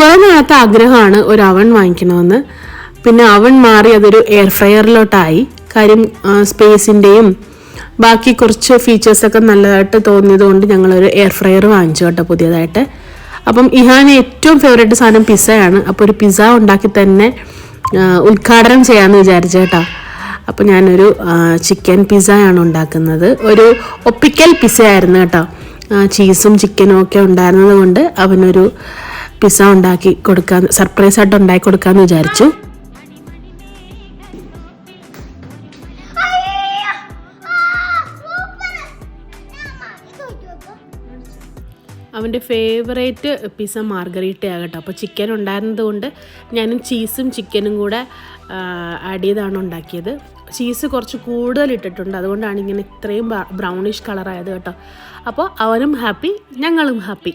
കുറേ നാളത്തെ ആഗ്രഹമാണ് ഒരു അവൺ വാങ്ങിക്കണമെന്ന് പിന്നെ അവൺ മാറി അതൊരു എയർ ഫ്രയറിലോട്ടായി കാര്യം സ്പേസിന്റെയും ബാക്കി കുറച്ച് ഫീച്ചേഴ്സൊക്കെ നല്ലതായിട്ട് തോന്നിയതുകൊണ്ട് ഞങ്ങളൊരു എയർ ഫ്രയർ വാങ്ങിച്ചു കേട്ടോ പുതിയതായിട്ട്. അപ്പം ഇഹാന് ഏറ്റവും ഫേവറേറ്റ് സാധനം പിസ്സയാണ് അപ്പോൾ ഒരു പിസ്സ ഉണ്ടാക്കി തന്നെ ഉദ്ഘാടനം ചെയ്യാമെന്ന് വിചാരിച്ചു കേട്ടോ. അപ്പോൾ ഞാനൊരു ചിക്കൻ പിസ്സയാണ് ഉണ്ടാക്കുന്നത്. ഒരു ഒപ്പിക്കൽ പിസ്സ ആയിരുന്നു കേട്ടോ ചീസും ചിക്കനും ഒക്കെ ഉണ്ടായിരുന്നത് കൊണ്ട് അവനൊരു പിസ്സ ഉണ്ടാക്കി കൊടുക്കാൻ സർപ്രൈസ് ആയിട്ട് ഉണ്ടാക്കി കൊടുക്കാമെന്ന് വിചാരിച്ചു. അവന്റെ ഫേവറേറ്റ് പിസ്സ മാർഗറീട്ടയാണ് കേട്ടോ അപ്പോൾ ചിക്കൻ ഉണ്ടായിരുന്നത് കൊണ്ട് ഞാനും ചീസും ചിക്കനും കൂടെ ആഡ് ചെയ്താണ് ഉണ്ടാക്കിയത്. ചീസ് കുറച്ച് കൂടുതൽ ഇട്ടിട്ടുണ്ട്. അതുകൊണ്ടാണ് ഇങ്ങനെ ഇത്രയും ബ്രൗണിഷ് കളറായത് കേട്ടോ. അപ്പോൾ അവനും ഹാപ്പി ഞങ്ങളും ഹാപ്പി